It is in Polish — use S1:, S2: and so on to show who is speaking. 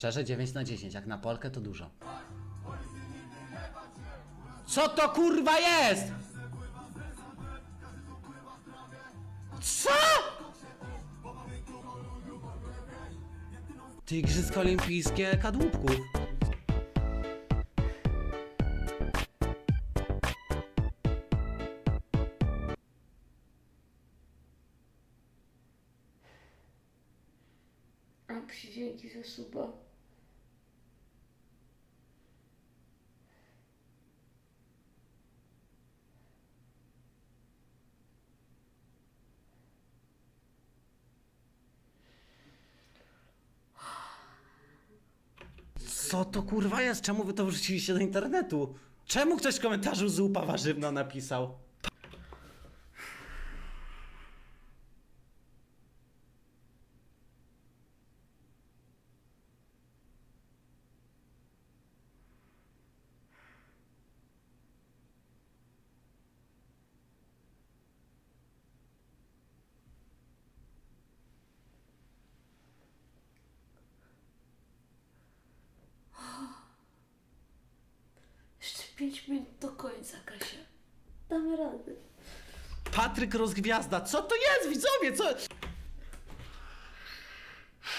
S1: Szczerze 9 na 10, jak na Polkę to dużo. Co to kurwa jest? Co? Ty Igrzyska Olimpijskie kadłubków.
S2: Aksi, dzięki za suba.
S1: Co to kurwa jest? Czemu wy to wrzuciliście do internetu? Czemu ktoś w komentarzu zupa warzywna napisał?
S2: Końca, Kasia. Damy radę.
S1: Patryk Rozgwiazda, co to jest widzowie? Co?